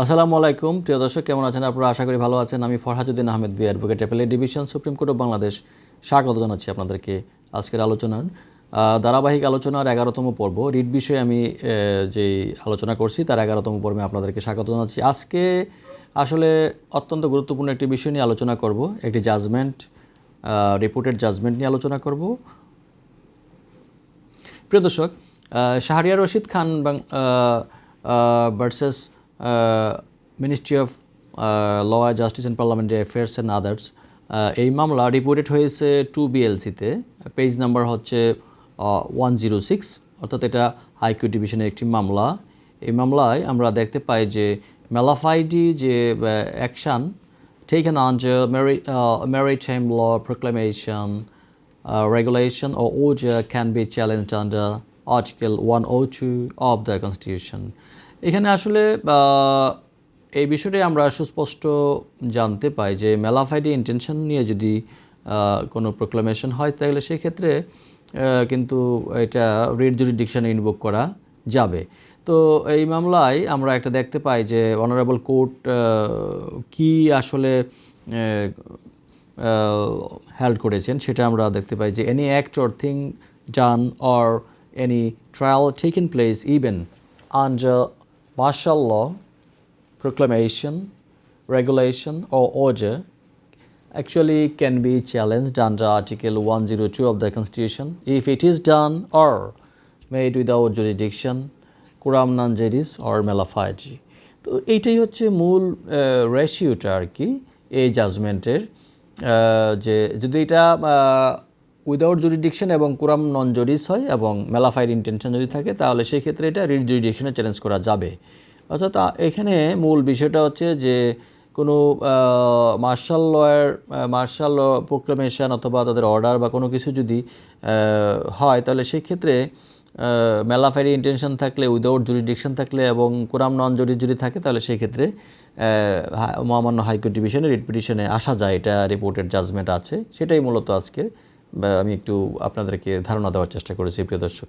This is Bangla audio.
আসসালামু আলাইকুম। প্রিয় দর্শক, কেমন আছেন? আপনারা আশা করি ভালো আছেন। আমি Farhazuddin Ahmed, B advocate appellate division supreme court of Bangladesh. স্বাগত জানাচ্ছি আপনাদেরকে আজকের আলোচনার। ধারাবাহিক আলোচনার এগারোতম পর্ব। রিট বিষয়ে আমি যেই আলোচনা করছি, তার এগারোতম পর্বে আপনাদেরকে স্বাগত জানাচ্ছি। আজকে আসলে অত্যন্ত গুরুত্বপূর্ণ একটি বিষয় নিয়ে আলোচনা করব। একটি জাজমেন্ট রিপোর্টেড জাজমেন্ট নিয়ে আলোচনা করব। প্রিয় দর্শক Shahriar Rashid Khan versus ministry of law justice and parliamentary affairs and others এই মামলা রিপোর্টেড হয়েছে টু বিএলসিতে পেজ নাম্বার হচ্ছে ওয়ান জিরো সিক্স অর্থাৎ এটা হাইকোর্ট ডিভিশনের একটি মামলা এই মামলায় আমরা দেখতে পাই যে মেলাফাইডি যে action taken uh, maritime law proclamation uh, regulation or order can be challenged under Article 102 of the Constitution. এখানে আসলে এই বিষয়টাই আমরা সুস্পষ্ট জানতে পাই যে মেলাফাইডি ইন্টেনশন নিয়ে যদি কোনো প্রোক্লামেশন হয়, তাহলে সেক্ষেত্রে কিন্তু এটা রিড জুরিডিকশনে ইনভোক করা যাবে। তো এই মামলায় আমরা একটা দেখতে পাই যে অনারেবল কোর্ট কি আসলে হেল্ড করেছেন, সেটা আমরা দেখতে পাই যে any act or thing done or any trial taken place even under martial law proclamation, regulation, or order actually can be challenged under Article 102 of the Constitution if it is done or made without jurisdiction, curam non juris or malafide. তো এইটাই হচ্ছে মূল রেশিওটা আর কি এই জাজমেন্টের যে যদি এটা উইদাউট জুরিডিকশন এবং কুরাম নন জরিস হয় এবং মেলাফাইড ইন্টেনশন যদি থাকে, তাহলে সেই ক্ষেত্রে এটা রিড জুরিডিকশনে চ্যালেঞ্জ করা যাবে। অর্থাৎ এখানে মূল বিষয়টা হচ্ছে যে, কোনো মার্শাল লয়ের মার্শাল প্রোক্লামেশন অথবা তাদের অর্ডার বা কোনো কিছু যদি হয়, তাহলে সেই ক্ষেত্রে মেলাফাইড ইন্টেনশন থাকলে উইদাউট জুরিডিকশন থাকলে এবং কোরাম নন জরি যদি থাকে, তাহলে সেই ক্ষেত্রে মহামান্য হাইকোর্ট ডিভিশনে রিট পিটিশনে আসা যায়, এটা রিপোর্টেড জাজমেন্ট আছে। সেটাই মূলত আজকে বা আমি একটু আপনাদেরকে ধারণা দেওয়ার চেষ্টা করেছি প্রিয় দর্শক।